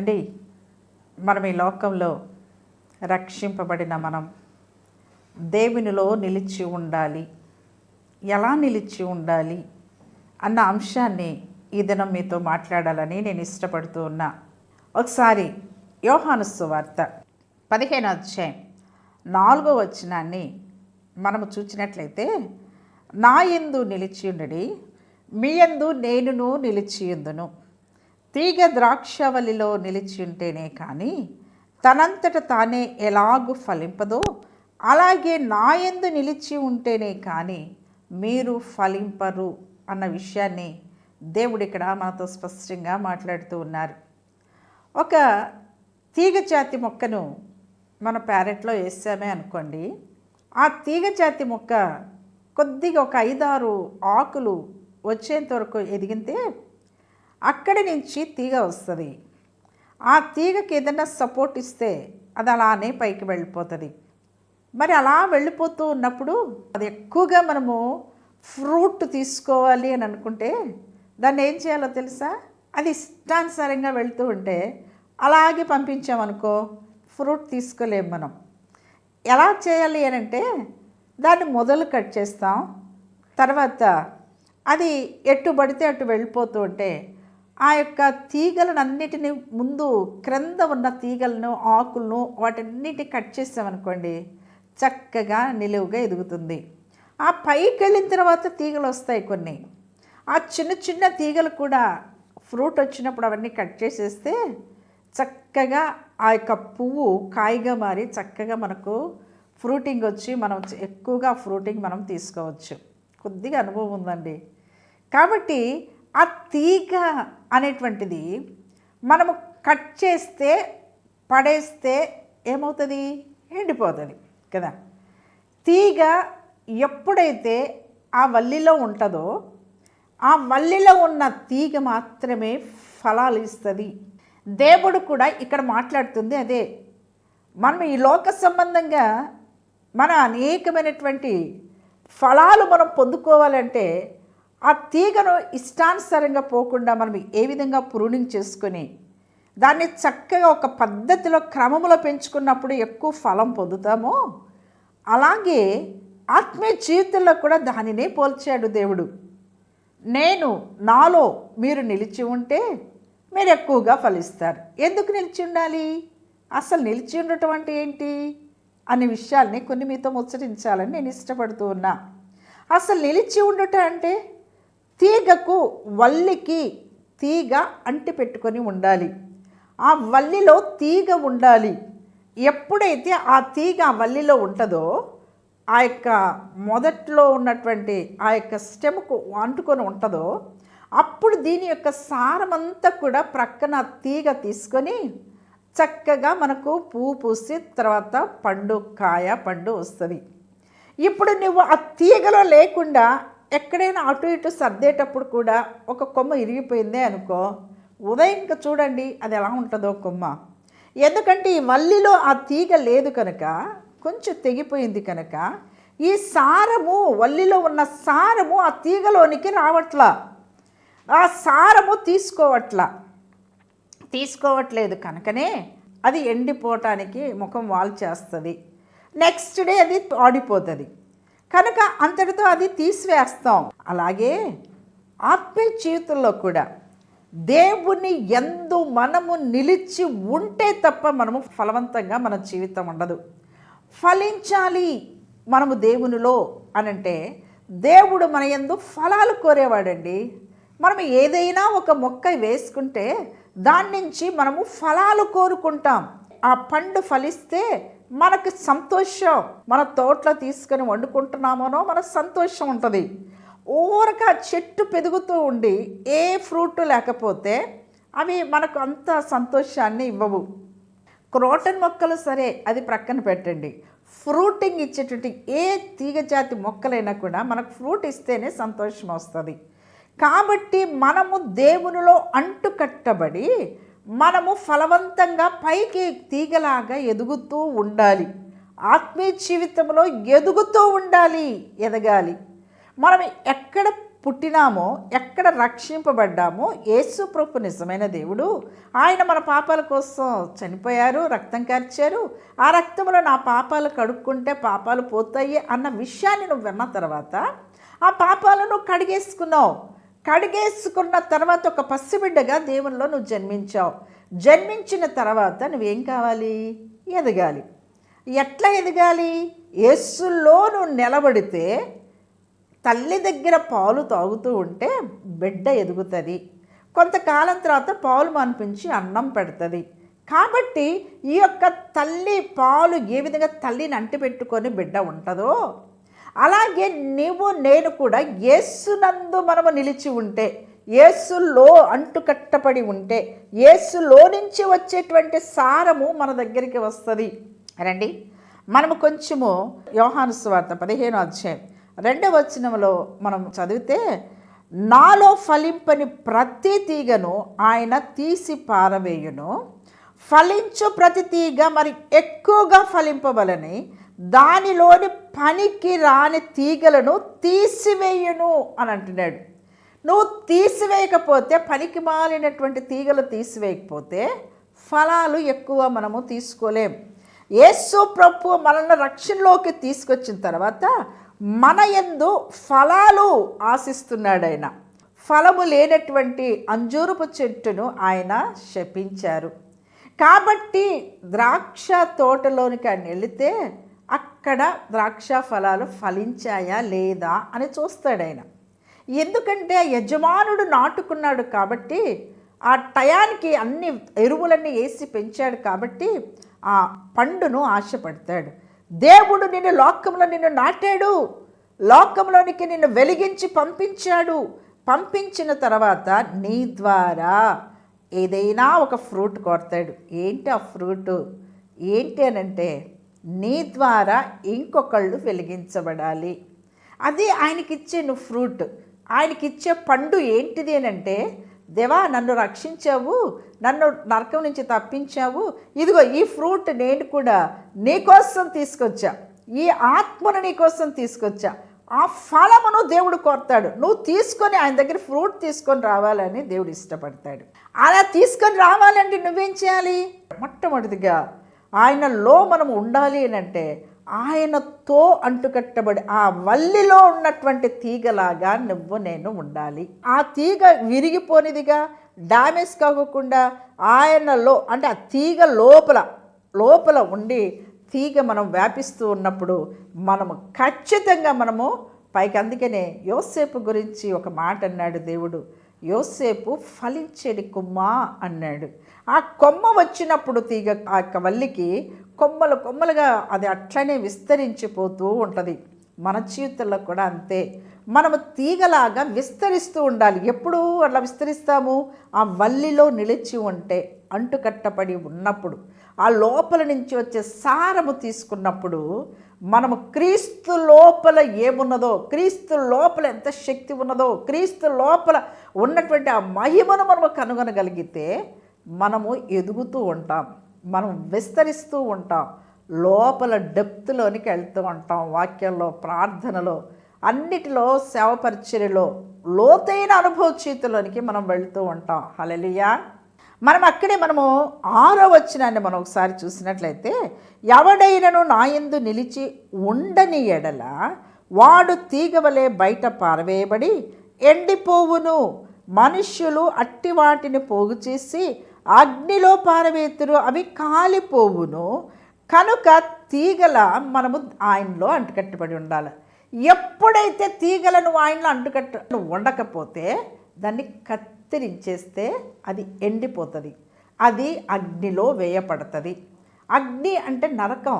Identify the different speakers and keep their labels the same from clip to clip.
Speaker 1: అండి మనం ఈ లోకంలో రక్షింపబడిన మనం దేవునిలో నిలిచి ఉండాలి. ఎలా నిలిచి ఉండాలి అన్న అంశాన్ని ఈ దినం మీతో మాట్లాడాలని నేను ఇష్టపడుతూ ఉన్నా. ఒకసారి యోహానుస్సు వార్త పదిహేను అధ్యాయం నాలుగో వచనాన్ని మనము చూసినట్లయితే నా యందు నిలిచియుండడి మీ యందు నేనును నిలిచియుందును తీగ ద్రాక్షవలిలో నిలిచి ఉంటేనే కానీ తనంతట తానే ఎలాగు ఫలింపదో అలాగే నాయందు నిలిచి ఉంటేనే కానీ మీరు ఫలింపరు అన్న విషయాన్ని దేవుడు ఇక్కడ మనతో స్పష్టంగా మాట్లాడుతూ ఉన్నారు. ఒక తీగ జాతి మొక్కను మన ప్యారెట్లో వేసామే అనుకోండి. ఆ తీగ జాతి మొక్క కొద్దిగా ఒక ఐదారు ఆకులు వచ్చేంత వరకు ఎదిగితే అక్కడి నుంచి తీగ వస్తుంది. ఆ తీగకి ఏదైనా సపోర్ట్ ఇస్తే అది అలానే పైకి వెళ్ళిపోతుంది. మరి అలా వెళ్ళిపోతూ ఉన్నప్పుడు అది ఎక్కువగా మనము ఫ్రూట్ తీసుకోవాలి అని అనుకుంటే దాన్ని ఏం చేయాలో తెలుసా? అది ఇష్టానుసారంగా వెళ్తూ ఉంటే అలాగే పంపించామనుకో ఫ్రూట్ తీసుకోలేం మనం. ఎలా చేయాలి అని అంటే దాన్ని మొదలు కట్ చేస్తాం. తర్వాత అది ఎటు పడితే అటు వెళ్ళిపోతూ ఉంటే ఆ యొక్క తీగలను అన్నిటిని ముందు క్రింద ఉన్న తీగలను ఆకులను వాటన్నిటి కట్ చేసామనుకోండి చక్కగా నిలువుగా ఎదుగుతుంది. ఆ పైకి వెళ్ళిన తర్వాత తీగలు వస్తాయి కొన్ని. ఆ చిన్న చిన్న తీగలు కూడా ఫ్రూట్ వచ్చినప్పుడు అవన్నీ కట్ చేసేస్తే చక్కగా ఆ యొక్క పువ్వు కాయగా మారి చక్కగా మనకు ఫ్రూటింగ్ వచ్చి మనం ఎక్కువగా ఫ్రూటింగ్ మనం తీసుకోవచ్చు. కొద్దిగా అనుభవం ఉందండి. కాబట్టి ఆ తీగ అనేటువంటిది మనము కట్ చేస్తే పడేస్తే ఏమవుతుంది? ఎండిపోతుంది కదా? తీగ ఎప్పుడైతే ఆ వల్లిలో ఉంటుందో ఆ వల్లిలో ఉన్న తీగ మాత్రమే ఫలాలు ఇస్తుంది. దేవుడు కూడా ఇక్కడ మాట్లాడుతుంది అదే. మనం ఈ లోక సంబంధంగా మన అనేకమైనటువంటి ఫలాలు మనం పొందుకోవాలంటే ఆ తీగను ఇష్టానుసారంగా పోకుండా మనం ఏ విధంగా ప్రూనింగ్ చేసుకొని దాన్ని చక్కగా ఒక పద్ధతిలో క్రమములో పెంచుకున్నప్పుడు ఎక్కువ ఫలం పొందుతామో అలాగే ఆత్మీయ జీవితంలో కూడా దానినే పోల్చాడు దేవుడు. నేను నాలో మీరు నిలిచి ఉంటే మీరు ఎక్కువగా ఫలిస్తారు. ఎందుకు నిలిచి ఉండాలి? అసలు నిలిచి ఉండటం అంటే ఏంటి? అనే విషయాల్ని కొన్ని మీతో ముచ్చరించాలని నేను ఇష్టపడుతూ ఉన్నా. అసలు నిలిచి ఉండటం అంటే తీగకు వల్లికి తీగ అంటి పెట్టుకొని ఉండాలి. ఆ వల్లిలో తీగ ఉండాలి. ఎప్పుడైతే ఆ తీగ ఆ వల్లిలో ఉంటుందో ఆ యొక్క మొదట్లో ఉన్నటువంటి ఆ యొక్క స్టెమ్కు అంటుకొని ఉంటుందో అప్పుడు దీని యొక్క సారమంతా కూడా ప్రక్కన తీగ తీసుకొని చక్కగా మనకు పువ్వు పూసి తర్వాత పండు కాయ పండు వస్తుంది. ఇప్పుడు నువ్వు ఆ తీగలో లేకుండా ఎక్కడైనా అటు ఇటు సర్దేటప్పుడు కూడా ఒక కొమ్మ ఇరిగిపోయిందే అనుకో ఉదయం ఇంకా చూడండి అది ఎలా ఉంటుందో కొమ్మ. ఎందుకంటే ఈ మల్లిలో ఆ తీగ లేదు కనుక కొంచెం తెగిపోయింది కనుక ఈ సారము వల్లిలో ఉన్న సారము ఆ తీగలోనికి రావట్లా. ఆ సారము తీసుకోవట్లా. తీసుకోవట్లేదు కనుకనే అది ఎండిపోవటానికి ముఖం వాల్ చేస్తుంది నెక్స్ట్ డే అది ఆడిపోతుంది కనుక అంతటితో అది తీసివేస్తాం. అలాగే ఆత్మీయ జీవితంలో కూడా దేవుని ఎందు మనము నిలిచి ఉంటే తప్ప మనము ఫలవంతంగా మన జీవితం ఉండదు. ఫలించాలి మనము దేవునిలో అనంటే దేవుడు మన ఎందు ఫలాలు కోరేవాడండి. మనం ఏదైనా ఒక మొక్క వేసుకుంటే దాని నుంచి మనము ఫలాలు కోరుకుంటాం. ఆ పండు ఫలిస్తే మనకు సంతోషం మన తోటలో తీసుకొని వండుకుంటున్నామనో మన సంతోషం ఉంటుంది. ఊరక చెట్టు పెరుగుతూ ఉండి ఏ ఫ్రూట్ లేకపోతే అవి మనకు అంత సంతోషాన్ని ఇవ్వవు. క్రోటన్ మొక్కలు సరే అది ప్రక్కన పెట్టండి. ఫ్రూటింగ్ ఇచ్చేటువంటి ఏ తీగజాతి మొక్కలైనా కూడా మనకు ఫ్రూట్ ఇస్తేనే సంతోషం వస్తుంది. కాబట్టి మనము దేవునిలో అంటుకట్టబడి మనము ఫలవంతంగా పైకి తీగలాగా ఎదుగుతూ ఉండాలి. ఆత్మీయ జీవితంలో ఎదుగుతూ ఉండాలి ఎదగాలి. మనం ఎక్కడ పుట్టినామో ఎక్కడ రక్షింపబడ్డామో యేసు ప్రభు నిజమైన దేవుడు. ఆయన మన పాపాల కోసం చనిపోయారు రక్తం కార్చారు. ఆ రక్తంలో నా పాపాలు కడుక్కుంటే పాపాలు పోతాయి అన్న విషయాన్ని నువ్వు విన్న తర్వాత ఆ పాపాలను కడిగేసుకున్నావు. కడిగేసుకున్న తర్వాత ఒక పసిబిడ్డగా దేవునిలో నువ్వు జన్మించావు. జన్మించిన తర్వాత నువ్వేం కావాలి? ఎదగాలి. ఎట్లా ఎదగాలి? యేసులో నువ్వు నిలబడితే తల్లి దగ్గర పాలు తాగుతూ ఉంటే బిడ్డ ఎదుగుతుంది. కొంతకాలం తర్వాత పాలు మనిపించి అన్నం పెడుతుంది. కాబట్టి ఈ యొక్క తల్లి పాలు ఏ విధంగా తల్లిని అంటిపెట్టుకొని బిడ్డ ఉంటుందో అలాగే నీవు నేను కూడా యేసునందు మనము నిలిచి ఉంటే యేసులో అంటుకట్టబడి ఉంటే యేసులో నుంచి వచ్చేటువంటి సారము మన దగ్గరికి వస్తుంది. రండి. మనము కొంచెము యోహాను స్వార్థ పదిహేను అధ్యాయం రెండవ వచనంలో మనం చదివితే నాలో ఫలింపని ప్రతి తీగను ఆయన తీసి పారవేయును. ఫలించు ప్రతి తీగ మరి ఎక్కువగా ఫలింపవలని దానిలోని పనికి రాని తీగలను తీసివేయును అని అంటున్నాడు. నువ్వు తీసివేయకపోతే పనికి మాలినటువంటి తీగలు తీసివేయకపోతే ఫలాలు ఎక్కువ మనము తీసుకోలేం. యేసు ప్రభు మనల్ని రక్షణలోకి తీసుకొచ్చిన తర్వాత మన ఎందు ఫలాలు ఆశిస్తున్నాడు ఆయన. ఫలము లేనటువంటి అంజూరపు చెట్టును ఆయన శపించారు. కాబట్టి ద్రాక్ష తోటలోనికి ఆయన వెళితే అక్కడ ద్రాక్ష ఫలాలు ఫలించాయా లేదా అని చూస్తాడు ఆయన ఎందుకంటే యజమానుడు నాటుకున్నాడు కాబట్టి ఆ టయానికి అన్ని ఎరువులన్నీ వేసి పెంచాడు కాబట్టి ఆ పండును ఆశపడతాడు. దేవుడు నిన్ను లోకంలో నిన్ను నాటాడు. లోకంలోనికి నిన్ను వెలిగించి పంపించాడు. పంపించిన తర్వాత నీ ద్వారా ఏదైనా ఒక ఫ్రూట్ కొడతాడు ఏంటి ఆ ఫ్రూట్? ఏంటి అనంటే నీ ద్వారా ఇంకొకళ్ళు వెలిగించబడాలి. అది ఆయనకిచ్చే నువ్వు ఫ్రూట్ ఆయనకిచ్చే పండు ఏంటిది అంటే దేవా నన్ను రక్షించావు నన్ను నరకం నుంచి తప్పించావు ఇదిగో ఈ ఫ్రూట్ నేను కూడా నీకోసం తీసుకొచ్చా ఈ ఆత్మను నీకోసం తీసుకొచ్చా ఆ ఫలమును దేవుడు కోరుతాడు. నువ్వు తీసుకొని ఆయన దగ్గర ఫ్రూట్ తీసుకొని రావాలని దేవుడు ఇష్టపడతాడు. అలా తీసుకొని రావాలంటే నువ్వేం చేయాలి? మొట్టమొదటిగా ఆయనలో మనం ఉండాలి అని అంటే ఆయనతో అంటుకట్టబడి ఆ వల్లిలో ఉన్నటువంటి తీగలాగా నువ్వు నేను ఉండాలి. ఆ తీగ విరిగిపోనిదిగా డ్యామేజ్ కాకుండా ఆయనలో అంటే ఆ తీగ లోపల లోపల ఉండి తీగ మనం వ్యాపిస్తూ ఉన్నప్పుడు మనము ఖచ్చితంగా మనము పైకి అందుకనే యోసేపు గురించి ఒక మాట అన్నాడు దేవుడు. యోసేపు ఫలించేది కొమ్మ అన్నాడు. ఆ కొమ్మ వచ్చినప్పుడు తీగ ఆ యొక్క వల్లికి కొమ్మలు కొమ్మలుగా అది అట్లనే విస్తరించిపోతూ ఉంటుంది. మన జీవితంలో కూడా అంతే. మనము తీగలాగా విస్తరిస్తూ ఉండాలి. ఎప్పుడు అట్లా విస్తరిస్తాము? ఆ వల్లిలో నిలిచి ఉంటే అంటుకట్టబడి ఉన్నప్పుడు ఆ లోపల నుంచి వచ్చే సారము తీసుకున్నప్పుడు మనము క్రీస్తు లోపల ఏమున్నదో క్రీస్తు లోపల ఎంత శక్తి ఉన్నదో క్రీస్తు లోపల ఉన్నటువంటి ఆ మహిమను మనము కనుగొనగలిగితే మనము ఎదుగుతూ ఉంటాం మనం విస్తరిస్తూ ఉంటాం లోపల డెప్త్లోనికి వెళ్తూ ఉంటాం వాక్యంలో ప్రార్థనలో అన్నిటిలో సేవపరిచర్యలో లోతైన అనుభవ చేతిలోనికి మనం వెళ్తూ ఉంటాం. హలలియా మనం అక్కడే మనము ఆరో వచ్చినాన్ని మనం ఒకసారి చూసినట్లయితే ఎవడైనను నాయందు నిలిచి ఉండని ఎడల వాడు తీగవలే బయట పారవేయబడి ఎండిపోవును. మనుష్యులు అట్టి వాటిని పోగు చేసి అగ్నిలో పారవేతురు అవి కాలిపోవును. కనుక తీగల మనము ఆయనలో అంటుకట్టుబడి ఉండాలి. ఎప్పుడైతే తీగలను ఆయనలో అంటుకట్ట ఉండకపోతే దాన్ని కత్తి కత్తిరించేస్తే అది ఎండిపోతుంది. అది అగ్నిలో వేయపడుతుంది అగ్ని అంటే నరకం.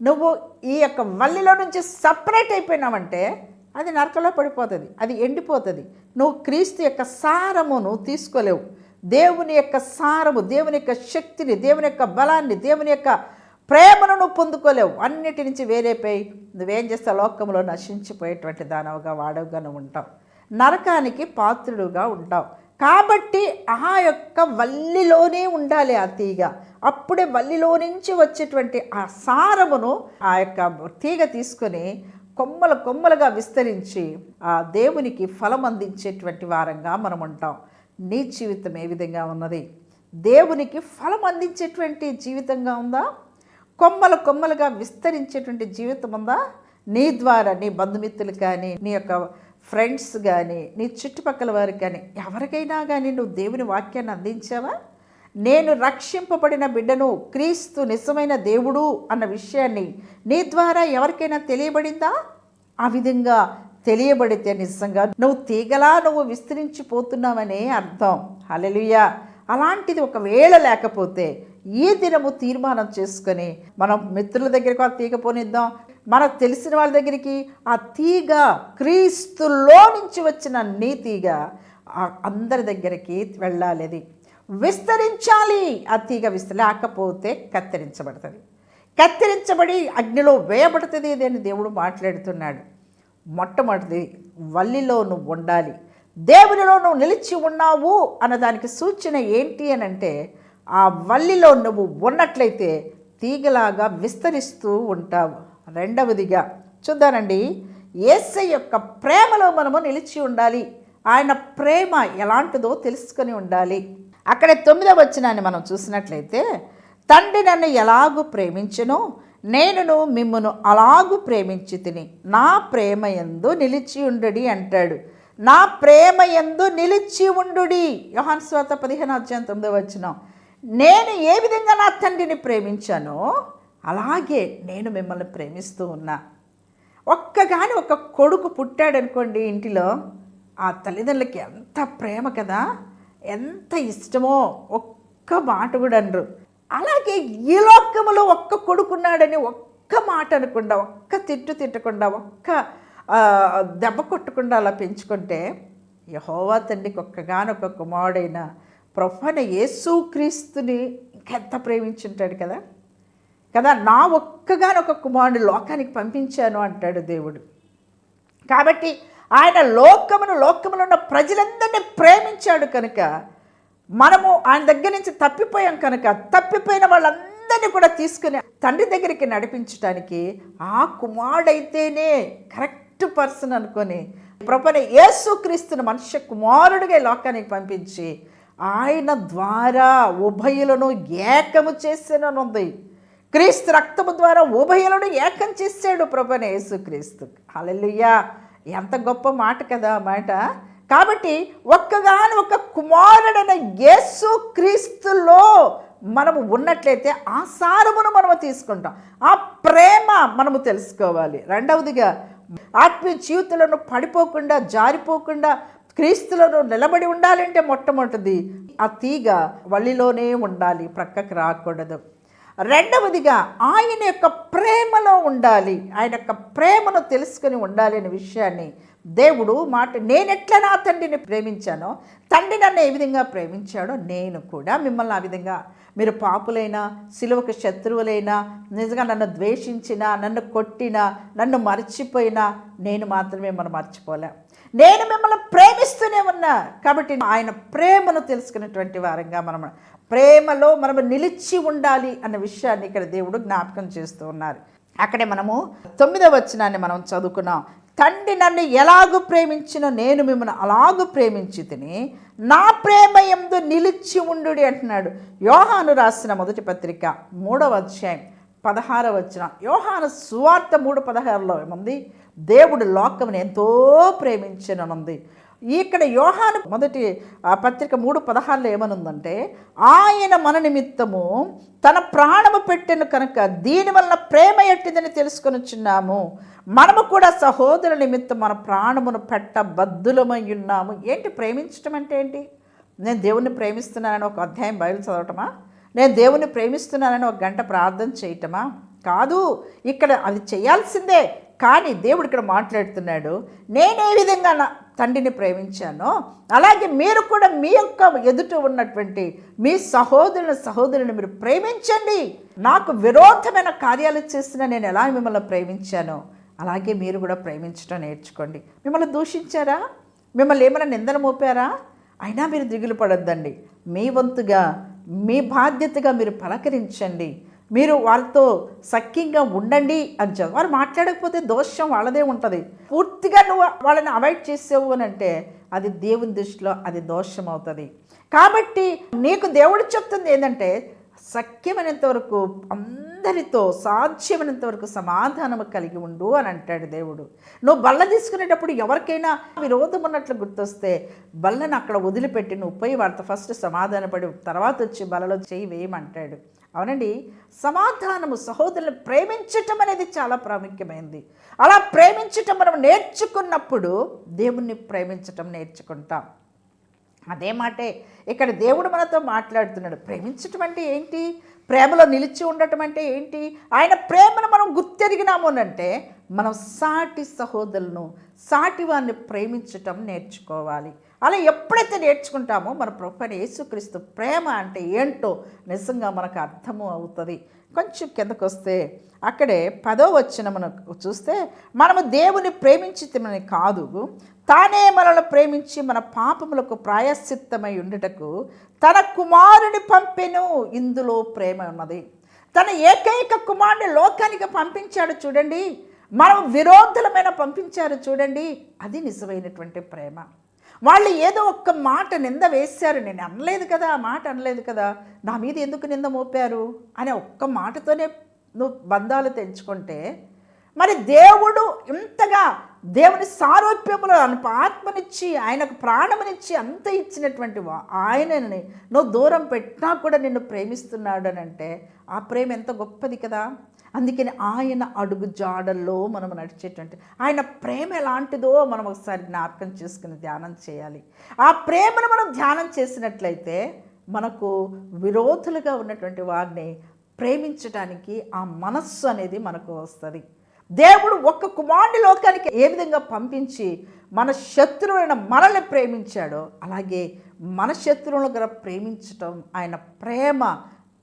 Speaker 1: నువ్వు ఈ యొక్క వల్లిలో నుంచి సపరేట్ అయిపోయినావంటే అది నరకలో పడిపోతుంది. అది ఎండిపోతుంది. నువ్వు క్రీస్తు యొక్క సారము నువ్వు తీసుకోలేవు. దేవుని యొక్క సారము దేవుని యొక్క శక్తిని దేవుని యొక్క బలాన్ని దేవుని యొక్క ప్రేమను నువ్వు పొందుకోలేవు. అన్నిటి నుంచి వేరేపోయి నువ్వేం చేస్తావు? లోకంలో నశించిపోయేటువంటి దానవుగా వాడవుగా నువ్వు ఉంటావు. నరకానికి పాత్రుడుగా ఉంటావు. కాబట్టి ఆ యొక్క వల్లిలోనే ఉండాలి ఆ తీగ. అప్పుడే వల్లిలో నుంచి వచ్చేటువంటి ఆ సారమును ఆ యొక్క తీగ తీసుకొని కొమ్మల కొమ్మలుగా విస్తరించి ఆ దేవునికి ఫలం అందించేటువంటి వారంగా మనం ఉంటాం. నీ జీవితం ఏ విధంగా ఉన్నది? దేవునికి ఫలం అందించేటువంటి జీవితంగా ఉందా? కొమ్మల కొమ్మలుగా విస్తరించేటువంటి జీవితం ఉందా? నీ ద్వారా నీ బంధుమిత్రులు కానీ నీ యొక్క ఫ్రెండ్స్ కానీ నీ చుట్టుపక్కల వారికి కానీ ఎవరికైనా కానీ నువ్వు దేవుని వాక్యాన్ని అందించావా? నేను రక్షింపబడిన బిడ్డను క్రీస్తు నిజమైన దేవుడు అన్న విషయాన్ని నీ ద్వారా ఎవరికైనా తెలియబడిందా? ఆ విధంగా తెలియబడితే నిజంగా నువ్వు తీగలా నువ్వు విస్తరించిపోతున్నావనే అర్థం. హలెలుయా అలాంటిది ఒకవేళ లేకపోతే ఈ దినము తీర్మానం చేసుకొని మనం మిత్రుల దగ్గరకు తీగపోనిద్దాం మనకు తెలిసిన వాళ్ళ దగ్గరికి ఆ తీగ క్రీస్తులో నుంచి వచ్చిన నీ తీగ అందరి దగ్గరికి వెళ్ళాలి. అది విస్తరించాలి. ఆ తీగ విస్త లేకపోతే కత్తిరించబడుతుంది. కత్తిరించబడి అగ్నిలో వేయబడుతుంది అని దేవుడు మాట్లాడుతున్నాడు. మొట్టమొదటిది వల్లిలో నువ్వు ఉండాలి. దేవునిలో నువ్వు నిలిచి ఉన్నావు అన్నదానికి సూచన ఏంటి అని అంటే ఆ వల్లిలో నువ్వు ఉన్నట్లయితే తీగలాగా విస్తరిస్తూ ఉంటావు. రెండవదిగా చూద్దానండి. ఏసై యొక్క ప్రేమలో మనము నిలిచి ఉండాలి. ఆయన ప్రేమ ఎలాంటిదో తెలుసుకొని ఉండాలి. అక్కడ తొమ్మిదవ వచ్చినాన్ని మనం చూసినట్లయితే తండ్రి నన్ను ఎలాగూ ప్రేమించను నేనును మిమ్మును అలాగూ ప్రేమించి తిని నా ప్రేమ ఎందు నిలిచి ఉండుడి అంటాడు. నా ప్రేమ ఎందు నిలిచి ఉండుడి యోహాన్ స్వాత పదిహేను అధ్యాయం తొమ్మిదవ వచ్చిన నేను ఏ విధంగా నా తండ్రిని ప్రేమించానో అలాగే నేను మిమ్మల్ని ప్రేమిస్తూ ఉన్నా. ఒక్కగాని ఒక కొడుకు పుట్టాడనుకోండి ఇంటిలో ఆ తల్లిదండ్రులకి ఎంత ప్రేమ కదా ఎంత ఇష్టమో ఒక్క మాట కూడా అనరు. అలాగే ఈ లోకములో ఒక్క కొడుకున్నాడని ఒక్క మాట అనకుండా ఒక్క తిట్టు తిట్టకుండా ఒక్క దెబ్బ కొట్టకుండా అలా పెంచుకుంటే యహోవా తండ్రికి ఒక్కగానొక్క కుమారుడైన ప్రొఫన యేసు క్రీస్తుని ఇంకెంత ప్రేమించుంటాడు కదా? కదా నా ఒక్కగానొక్క కుమారుడు లోకానికి పంపించాను అంటాడు దేవుడు. కాబట్టి ఆయన లోకమును లోకములో ఉన్న ప్రజలందరినీ ప్రేమించాడు కనుక మనము ఆయన దగ్గర నుంచి తప్పిపోయాం కనుక తప్పిపోయిన వాళ్ళందరినీ కూడా తీసుకుని తండ్రి దగ్గరికి నడిపించడానికి ఆ కుమారుడైతేనే కరెక్ట్ పర్సన్ అనుకొని ప్రపంచ యేసుక్రీస్తుని మనుష్య కుమారుడిగా ఈ లోకానికి పంపించి ఆయన ద్వారా ఉభయులను ఏకము చేసేననుంది. క్రీస్తు రక్తము ద్వారా ఉభయలను ఏకం చేశాడు ప్రభుని యేసుక్రీస్తు. హలలుయ్యా ఎంత గొప్ప మాట కదా మాట. కాబట్టి ఒక్కగాని ఒక కుమారుడైన యేసు క్రీస్తులో మనము ఉన్నట్లయితే ఆ సారమును మనము తీసుకుంటాం. ఆ ప్రేమ మనము తెలుసుకోవాలి. రెండవదిగా ఆత్మీయ జీవితంలో పడిపోకుండా జారిపోకుండా క్రీస్తులను నిలబడి ఉండాలంటే మొట్టమొదటిది ఆ తీగ వల్లిలోనే ఉండాలి ప్రక్కకు రాకూడదు. రెండవదిగా ఆయన యొక్క ప్రేమలో ఉండాలి. ఆయన యొక్క ప్రేమను తెలుసుకొని ఉండాలి అనే విషయాన్ని దేవుడు మాట నేనెట్లా నా తండ్రిని ప్రేమించానో తండ్రి నన్ను ఏ విధంగా ప్రేమించాడో నేను కూడా మిమ్మల్ని ఆ విధంగా మీరు పాపులైనా సిలువకు శత్రువులైనా నిజంగా నన్ను ద్వేషించినా నన్ను కొట్టినా నన్ను మర్చిపోయినా నేను మాత్రమే మనం మర్చిపోలే. నేను మిమ్మల్ని ప్రేమిస్తూనే ఉన్నా కాబట్టి ఆయన ప్రేమను తెలుసుకున్నటువంటి వారంగా మనం ప్రేమలో మనము నిలిచి ఉండాలి అన్న విషయాన్ని ఇక్కడ దేవుడు జ్ఞాపకం చేస్తూ ఉన్నారు. అక్కడే మనము తొమ్మిదవ వచనాన్ని మనం చదువుకున్నాం. తండ్రి నన్ను ఎలాగూ ప్రేమించినో నేను మిమ్మల్ని అలాగూ ప్రేమించి తిని నా ప్రేమ ఎందు నిలిచి ఉండు అంటున్నాడు. యోహాను రాసిన మొదటి పత్రిక మూడవ అధ్యాయం పదహారవ వచ్చిన యోహాను సువార్త మూడు పదహారులో ఏముంది? దేవుడు లోకముని ఎంతో ప్రేమించనుంది ఇక్కడ యోహాను మొదటి పత్రిక మూడు పదహారులో ఏమనుందంటే ఆయన మన నిమిత్తము తన ప్రాణము పెట్టెను కనుక దీనివల్ల ప్రేమ ఎట్టిదని తెలుసుకొనిచున్నాము మనము కూడా సహోదరు నిమిత్తం మన ప్రాణమును పెట్ట బద్దులమై ఉన్నాము. ఏంటి ప్రేమించటం అంటే ఏంటి? నేను దేవుణ్ణి ప్రేమిస్తున్నానని ఒక అధ్యాయం బయలు చదవటమా? నేను దేవుణ్ణి ప్రేమిస్తున్నానని ఒక గంట ప్రార్థన చేయటమా? కాదు ఇక్కడ అది చేయాల్సిందే. కానీ దేవుడు ఇక్కడ మాట్లాడుతున్నాడు నేనే విధంగా నా తండ్రిని ప్రేమించానో అలాగే మీరు కూడా మీ యొక్క ఎదుట ఉన్నటువంటి మీ సహోదరుని సహోదరుని మీరు ప్రేమించండి. నాకు విరోధమైన కార్యాలు చేసిన నేను ఎలా మిమ్మల్ని ప్రేమించానో అలాగే మీరు కూడా ప్రేమించడం నేర్చుకోండి. మిమ్మల్ని దూషించారా? మిమ్మల్ని ఏమైనా నిందన మోపారా? అయినా మీరు దిగులు పడొద్దండి. మీ వంతుగా మీ బాధ్యతగా మీరు పలకరించండి. మీరు వాళ్ళతో సఖ్యంగా ఉండండి అని చెప్పి వారు మాట్లాడకపోతే దోషం వాళ్ళదే ఉంటుంది. పూర్తిగా నువ్వు వాళ్ళని అవాయిడ్ చేసావు అని అంటే అది దేవుని దృష్టిలో అది దోషం అవుతుంది. కాబట్టి నీకు దేవుడు చెప్తుంది ఏంటంటే సఖ్యమైనంత వరకు అందరితో సాధ్యమైనంత వరకు సమాధానము కలిగి ఉండు అని అంటాడు దేవుడు. నువ్వు బల్ల తీసుకునేటప్పుడు ఎవరికైనా విరోధం ఉన్నట్లు గుర్తొస్తే బల్లను అక్కడ వదిలిపెట్టి నువ్వు పోయి వాళ్ళతో ఫస్ట్ సమాధానపడి తర్వాత వచ్చి బలలో చేయి వేయమంటాడు. అవునండి. సమాధానము సహోదరులను ప్రేమించటం అనేది చాలా ప్రాముఖ్యమైనది అలా ప్రేమించటం మనం నేర్చుకున్నప్పుడు దేవుణ్ణి ప్రేమించటం నేర్చుకుంటాం. అదే మాటే ఇక్కడ దేవుడు మనతో మాట్లాడుతున్నాడు. ప్రేమించటం అంటే ఏంటి? ప్రేమలో నిలిచి ఉండటం అంటే ఏంటి? ఆయన ప్రేమను మనం గుర్తెరిగినాము అంటే మనం సాటి సహోదరులను సాటి వారిని ప్రేమించటం నేర్చుకోవాలి. అలా ఎప్పుడైతే నేర్చుకుంటామో మన ప్రభుత్వ యేసుక్రీస్తు ప్రేమ అంటే ఏంటో నిజంగా మనకు అర్థము అవుతుంది. కొంచెం కిందకు వస్తే అక్కడే పదో వచ్చిన మనకు చూస్తే మనము దేవుని ప్రేమించితమని కాదు తానే మనల్ని ప్రేమించి మన పాపములకు ప్రాయశ్చిత్తమై ఉండుటకు తన కుమారుని పంపెను. ఇందులో ప్రేమ ఉన్నది. తన ఏకైక కుమారుని లోకానికి పంపించాడు చూడండి. మనం విరోధులమైన పంపించారు చూడండి. అది నిజమైనటువంటి ప్రేమ. వాళ్ళు ఏదో ఒక్క మాట నింద వేశారు. నేను అనలేదు కదా ఆ మాట అనలేదు కదా నా మీద ఎందుకు నింద మోపారు? అనే ఒక్క మాటతోనే నువ్వు బంధాలు తెంచుకుంటే మరి దేవుడు ఇంతగా దేవుని సారూప్యములో ఆత్మనిచ్చి ఆయనకు ప్రాణమునిచ్చి అంత ఇచ్చినటువంటి వా- ఆయనని నువ్వు దూరం పెట్టినా కూడా నిన్ను ప్రేమిస్తున్నాడు అని అంటే ఆ ప్రేమ ఎంత గొప్పది కదా. అందుకని ఆయన అడుగు జాడల్లో మనం నడిచేటువంటి ఆయన ప్రేమ ఎలాంటిదో మనం ఒకసారి జ్ఞాపకం చేసుకుని ధ్యానం చేయాలి. ఆ ప్రేమను మనం ధ్యానం చేసినట్లయితే మనకు విరోధులుగా ఉన్నటువంటి వారిని ప్రేమించడానికి ఆ మనస్సు అనేది మనకు వస్తుంది. దేవుడు ఒక్క కుమారుడి లోకానికి ఏ విధంగా పంపించి మన శత్రువులను మనల్ని ప్రేమించాడో అలాగే మన శత్రువులను కూడా ప్రేమించటం ఆయన ప్రేమ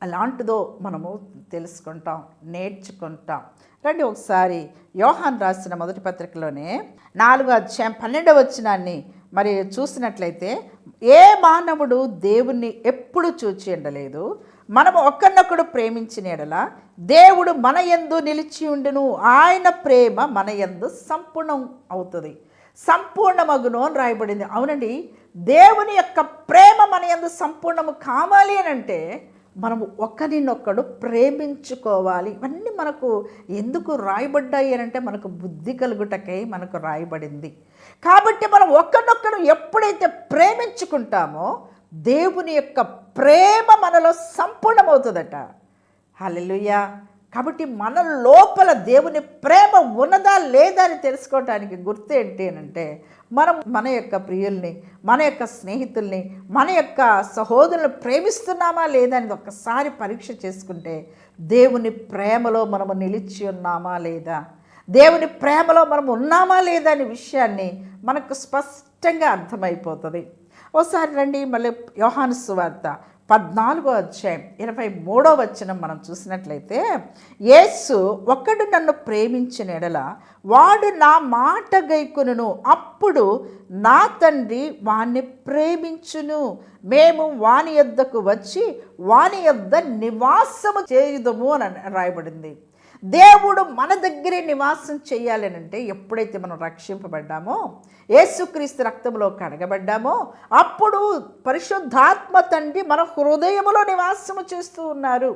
Speaker 1: అలాంటిదో మనము తెలుసుకుంటాం నేర్చుకుంటాం. రండి ఒకసారి యోహాన్ రాసిన మొదటి పత్రికలోనే నాలుగు అధ్యాయం పన్నెండవ వచ్చినాన్ని మరి చూసినట్లయితే ఏ మానవుడు దేవుణ్ణి ఎప్పుడు చూచి ఉండలేదు? మనము ఒకరినొకడు ప్రేమించిన ఎడల దేవుడు మన యందు నిలిచి ఉండును. ఆయన ప్రేమ మన యందు సంపూర్ణం అవుతుంది. సంపూర్ణమగును అని రాయబడింది. అవునండి దేవుని యొక్క ప్రేమ మన యందు సంపూర్ణము కావాలి అని అంటే మనము ఒకరినొక్కడు ప్రేమించుకోవాలి. ఇవన్నీ మనకు ఎందుకు రాయబడ్డాయి అని అంటే మనకు బుద్ధి కలుగుటకై మనకు రాయబడింది. కాబట్టి మనం ఒకరినొక్కడు ఎప్పుడైతే ప్రేమించుకుంటామో దేవుని యొక్క ప్రేమ మనలో సంపూర్ణమవుతుందట. హల్లెలూయా. కాబట్టి మన లోపల దేవుని ప్రేమ ఉన్నదా లేదా అని తెలుసుకోవటానికి గుర్తు ఏంటి అంటే మనం మన యొక్క ప్రియుల్ని మన యొక్క స్నేహితుల్ని మన యొక్క సహోదరులను ప్రేమిస్తున్నామా లేదా అనేది ఒక్కసారి పరీక్ష చేసుకుంటే దేవుని ప్రేమలో మనము నిలిచి ఉన్నామా లేదా? దేవుని ప్రేమలో మనం ఉన్నామా లేదా అనే విషయాన్ని మనకు స్పష్టంగా అర్థమైపోతుంది. ఒకసారి రండి మళ్ళీ యోహాను సువార్త పద్నాలుగో అధ్యాయం ఇరవై మూడో వచనం మనం చూసినట్లయితే యేసు ఒక్కడు నన్ను ప్రేమించిన ఎడల వాడు నా మాట గైకును అప్పుడు నా తండ్రి వాణ్ణి ప్రేమించును. మేము వాని యొద్దకు వచ్చి వాని యొద్ద నివాసము చేయుదము అని రాయబడింది. దేవుడు మన దగ్గరే నివాసం చేయాలనంటే ఎప్పుడైతే మనం రక్షింపబడ్డామో యేసుక్రీస్తు రక్తంలో కడగబడ్డామో అప్పుడు పరిశుద్ధాత్మ తండ్రి మన హృదయములో నివాసము చేస్తూ ఉన్నారు.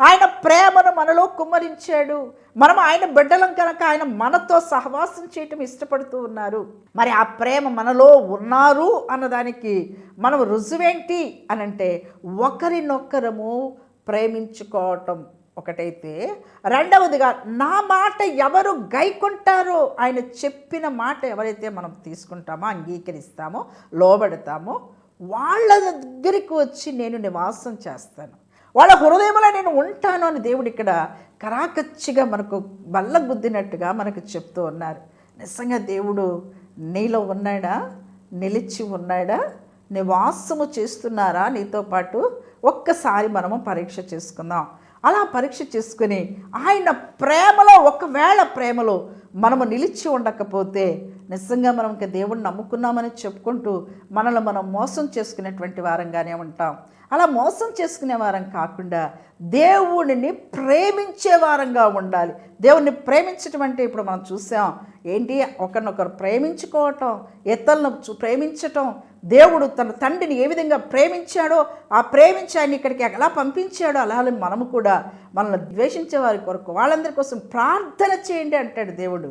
Speaker 1: ఆయన ప్రేమను మనలో కుమ్మరించాడు. మనం ఆయన బిడ్డలం కనుక ఆయన మనతో సహవాసం చేయటం ఇష్టపడుతూ ఉన్నారు. మరి ఆ ప్రేమ మనలో ఉన్నారు అన్నదానికి మనం రుజువేంటి అనంటే ఒకరినొక్కరము ప్రేమించుకోవటం. ఒకటైతే రెండవదిగా నా మాట ఎవరు గైకుంటారో ఆయన చెప్పిన మాట ఎవరైతే మనం తీసుకుంటామో అంగీకరిస్తామో లోబడతామో వాళ్ళ దగ్గరికి వచ్చి నేను నివాసం చేస్తాను. వాళ్ళ హృదయంలో నేను ఉంటాను అని దేవుడు ఇక్కడ కరాకచ్చిగా మనకు బల్ల గుద్దినట్టుగా మనకు చెప్తూ ఉన్నారు. నిజంగా దేవుడు నీలో ఉన్నాడా? నిలిచి ఉన్నాడా? నివాసము చేస్తున్నారా? నీతో పాటు ఒక్కసారి మనము పరీక్ష చేసుకుందాం. అలా పరీక్ష చేసుకుని ఆయన ప్రేమలో ఒకవేళ ప్రేమలో మనము నిలిచి ఉండకపోతే నిజంగా మనం ఇంకా దేవుణ్ణి నమ్ముకున్నామని చెప్పుకుంటూ మనల్ని మనం మోసం చేసుకునేటువంటి వారంగానే ఉంటాం. అలా మోసం చేసుకునే వారం కాకుండా దేవుడిని ప్రేమించే వారంగా ఉండాలి. దేవుణ్ణి ప్రేమించటం అంటే ఇప్పుడు మనం చూసాం ఏంటి? ఒకరినొకరు ప్రేమించుకోవటం ఇతరులను ప్రేమించటం దేవుడు తన తండ్రిని ఏ విధంగా ప్రేమించాడో ఆ ప్రేమించి ఆయన ఇక్కడికి ఎలా పంపించాడో అలాగే మనము కూడా మనల్ని ద్వేషించే వారి కొరకు వాళ్ళందరి కోసం ప్రార్థన చేయండి అంటాడు దేవుడు.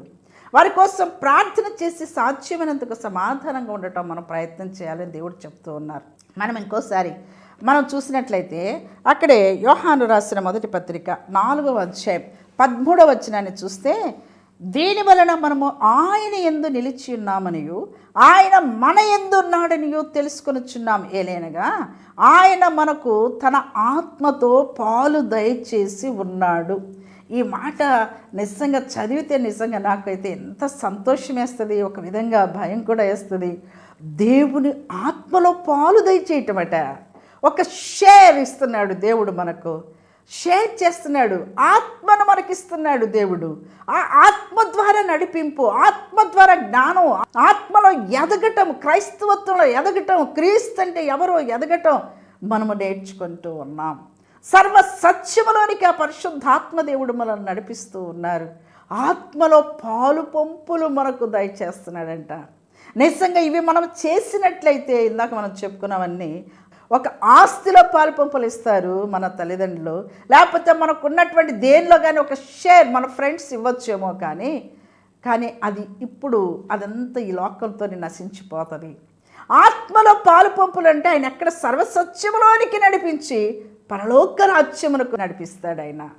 Speaker 1: వారి కోసం ప్రార్థన చేసి సాధ్యమైనందుకు సమాధానంగా ఉండటం మనం ప్రయత్నం చేయాలని దేవుడు చెప్తూ ఉన్నారు. మనం ఇంకోసారి మనం చూసినట్లయితే అక్కడే యోహాను రాసిన మొదటి పత్రిక నాలుగవ అధ్యాయం పదమూడవ వచనాన్ని చూస్తే దీని వలన మనము ఆయన ఎందు నిలిచి ఉన్నామనియు ఆయన మన ఎందు ఉన్నాడనియో తెలుసుకొనిచున్నాం. ఏలేనగా ఆయన మనకు తన ఆత్మతో పాలు దయచేసి ఉన్నాడు. ఈ మాట నిజంగా చదివితే నిజంగా నాకైతే ఎంత సంతోషం వేస్తుంది ఒక విధంగా భయం కూడా వేస్తుంది. దేవుని ఆత్మలో పాలు దయచేయటమట. ఒక షేర్ ఇస్తున్నాడు దేవుడు మనకు. షేర్ చేస్తున్నాడు. ఆత్మను మనకిస్తున్నాడు దేవుడు. ఆ ఆత్మ ద్వారా నడిపింపు ఆత్మ ద్వారా జ్ఞానం ఆత్మలో ఎదగటం క్రైస్తవత్వంలో ఎదగటం క్రీస్తు అంటే ఎవరో ఎదగటం మనము నేర్చుకుంటూ ఉన్నాం. సర్వ సత్యములోనికి ఆ పరిశుద్ధాత్మ దేవుడు మనల్ని నడిపిస్తూ ఉన్నారు. ఆత్మలో పాలు పంపులు మనకు దయచేస్తున్నాడంట. నిజంగా ఇవి మనం చేసినట్లయితే ఇందాక మనం చెప్పుకున్నామన్నీ ఒక ఆస్తిలో పాలు పంపులు ఇస్తారు మన తల్లిదండ్రులు. లేకపోతే మనకు ఉన్నటువంటి దేనిలో కానీ ఒక షేర్ మన ఫ్రెండ్స్ ఇవ్వచ్చేమో కానీ కానీ అది ఇప్పుడు అదంతా ఈ లోకంతో నశించిపోతుంది. ఆత్మలో పాలు పంపులు అంటే ఆయన ఎక్కడ సర్వసత్యములోనికి నడిపించి పరలోక రాజ్యమునకు నడిపిస్తాడు ఆయన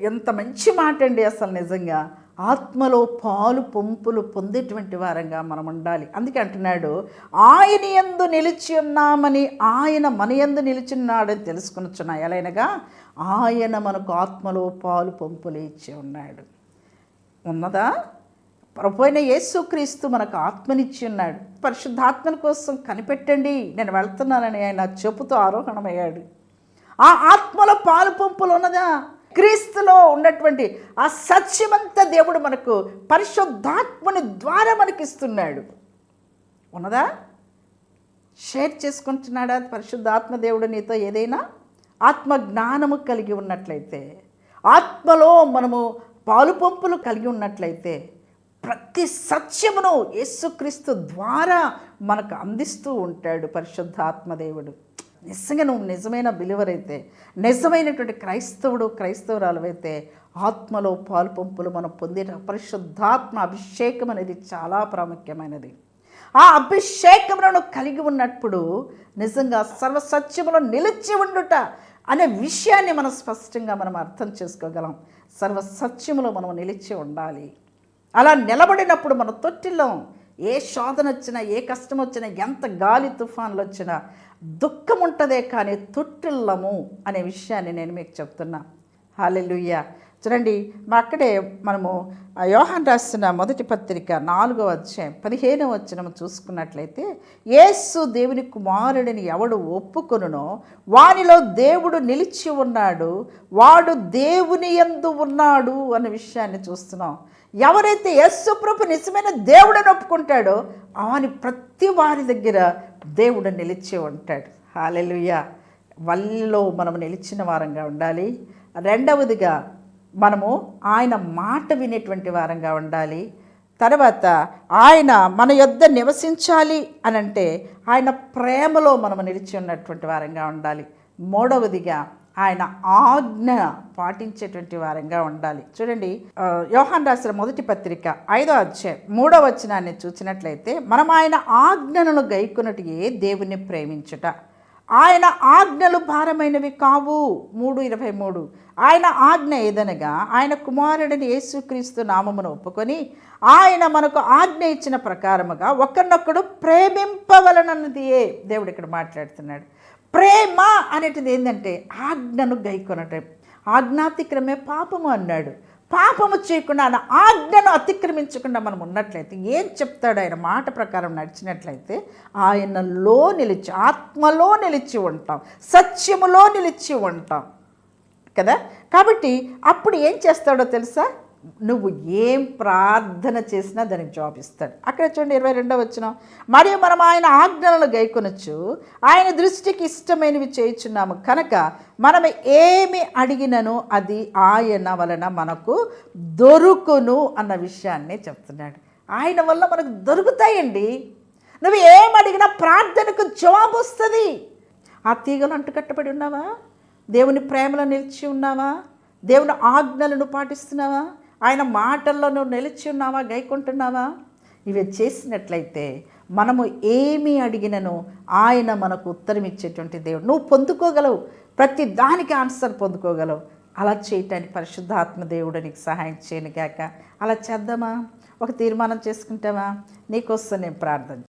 Speaker 1: ఎంత మంచి మాట అండి అసలు నిజంగా. ఆత్మలో పాలు పంపులు పొందేటువంటి వారంగా మనం ఉండాలి. అందుకే అంటున్నాడు ఆయన ఎందు నిలిచి ఉన్నామని ఆయన మన ఎందు నిలిచిన్నాడని తెలుసుకొనుచున్నా. ఎలాగనగా ఆయన మనకు ఆత్మలో పాలు పంపులు ఇచ్చి ఉన్నాడు. ఉన్నదా? ప్రభుైన యేసుక్రీస్తు మనకు ఆత్మనిచ్చి ఉన్నాడు. పరిశుద్ధాత్మని కోసం కనిపెట్టండి. నేను వెళ్తున్నానని ఆయన చెప్పుతూ ఆరోహణమయ్యాడు. ఆ ఆత్మలో పాలు పంపులు ఉన్నదా? క్రీస్తులో ఉన్నటువంటి ఆ సత్యమంతా దేవుడు మనకు పరిశుద్ధాత్మని ద్వారా మనకిస్తున్నాడు. ఉన్నదా? షేర్ చేసుకుంటున్నాడా పరిశుద్ధాత్మ దేవుడు నీతో ఏదైనా? ఆత్మ జ్ఞానము కలిగి ఉన్నట్లయితే ఆత్మలో మనము పాలు పంపులు కలిగి ఉన్నట్లయితే ప్రతి సత్యమును యేసుక్రీస్తు ద్వారా మనకు అందిస్తూ ఉంటాడు పరిశుద్ధాత్మ దేవుడు. నిజంగా నువ్వు నిజమైన బిలివర్ అయితే నిజమైనటువంటి క్రైస్తవుడు క్రైస్తవురాలు అయితే ఆత్మలో పాలు పంపులు మనం పొందిన పరిశుద్ధాత్మ అభిషేకం అనేది చాలా ప్రాముఖ్యమైనది. ఆ అభిషేకములను కలిగి ఉన్నప్పుడు నిజంగా సర్వసత్యములో నిలిచి ఉండుట అనే విషయాన్ని మనం స్పష్టంగా మనం అర్థం చేసుకోగలం. సర్వసత్యములో మనం నిలిచి ఉండాలి. అలా నిలబడినప్పుడు మన తొట్టిలో ఏ శోధన వచ్చినా ఏ కష్టం వచ్చినా ఎంత గాలి తుఫాన్లు వచ్చినా దుఃఖం ఉంటుందే కానీ తొట్టిల్లము అనే విషయాన్ని నేను మీకు చెప్తున్నా. హాలెలుయ్య చూడండి మా అక్కడే మనము యోహాన్ రాసిన మొదటి పత్రిక నాలుగో అధ్యాయం పదిహేనవ వచ్చిన చూసుకున్నట్లయితే యేసు దేవుని కుమారుడిని ఎవడు ఒప్పుకొనునో వానిలో దేవుడు నిలిచి ఉన్నాడు వాడు దేవుని ఎందు ఉన్నాడు అనే విషయాన్ని చూస్తున్నాం. ఎవరైతే యేసు ప్రభు నిజమైన దేవుడని ఒప్పుకుంటాడో అవని ప్రతి వారి దగ్గర దేవుడు నిలిచి ఉంటాడు. హాలెలుయ్య వల్లిలో మనం నిలిచిన వారంగా ఉండాలి. రెండవదిగా మనము ఆయన మాట వినేటువంటి వారంగా ఉండాలి. తర్వాత ఆయన మన యొద్ద నివసించాలి అని అంటే ఆయన ప్రేమలో మనము నిలిచి ఉన్నటువంటి వారంగా ఉండాలి. మూడవదిగా ఆయన ఆజ్ఞ పాటించేటువంటి వారంగా ఉండాలి. చూడండి యోహాన్ రాసిన మొదటి పత్రిక ఐదో అధ్యాయం మూడో వచనాన్ని చూసినట్లయితే మనం ఆయన ఆజ్ఞలను గైకొనటియే దేవుని ప్రేమించుట. ఆయన ఆజ్ఞలు భారమైనవి కావు. మూడు ఇరవై మూడు. ఆయన ఆజ్ఞ ఏదనగా ఆయన కుమారుడిని యేసుక్రీస్తు నామమును ఒప్పుకొని ఆయన మనకు ఆజ్ఞ ఇచ్చిన ప్రకారముగా ఒకరినొకడు ప్రేమింపవలనన్నదియే దేవుడు ఇక్కడ మాట్లాడుతున్నాడు. ప్రేమ అనేటిది ఏంటంటే ఆజ్ఞను గైకొనటం. ఆజ్ఞాతిక్రమే పాపము అన్నాడు. పాపము చేయకుండా ఆయన ఆజ్ఞను అతిక్రమించకుండా మనం ఉన్నట్లయితే ఏం చెప్తాడు ఆయన మాట ప్రకారం నడిచినట్లయితే ఆయనలో నిలిచి ఆత్మలో నిలిచి ఉంటాం. సత్యములో నిలిచి ఉంటాం. కదా? కాబట్టి అప్పుడు ఏం చేస్తాడో తెలుసా? నువ్వు ఏం ప్రార్థన చేసినా దానికి జాబ్ ఇస్తాడు. అక్కడ చూడండి ఇరవై రెండో వచ్చిన మరియు మనం ఆయన ఆజ్ఞలను గైకొనొచ్చు. ఆయన దృష్టికి ఇష్టమైనవి చేయుచున్నాము. కనుక మనం ఏమి అడిగినను అది ఆయన వలన మనకు దొరుకును అన్న విషయాన్ని చెప్తున్నాడు. ఆయన వల్ల మనకు దొరుకుతాయండి. నువ్వు ఏం అడిగినా ప్రార్థనకు జవాబు వస్తుంది. ఆ తీగలు అంటుకట్టబడి ఉన్నావా? దేవుని ప్రేమలో నిలిచి ఉన్నావా? దేవుని ఆజ్ఞలను పాటిస్తున్నావా? ఆయన మాటల్లో నువ్వు నిలిచి ఉన్నావా గైకుంటున్నావా? ఇవి చేసినట్లయితే మనము ఏమి అడిగినను ఆయన మనకు ఉత్తరం ఇచ్చేటువంటి దేవుడు. నువ్వు పొందుకోగలవు. ప్రతి దానికి ఆన్సర్ పొందుకోగలవు. అలా చేయటానికి పరిశుద్ధాత్మ దేవుడు నీకు సహాయం చేయను గాక. అలా చేద్దామా? ఒక తీర్మానం చేసుకుంటావా? నీకోసం నేను ప్రార్థన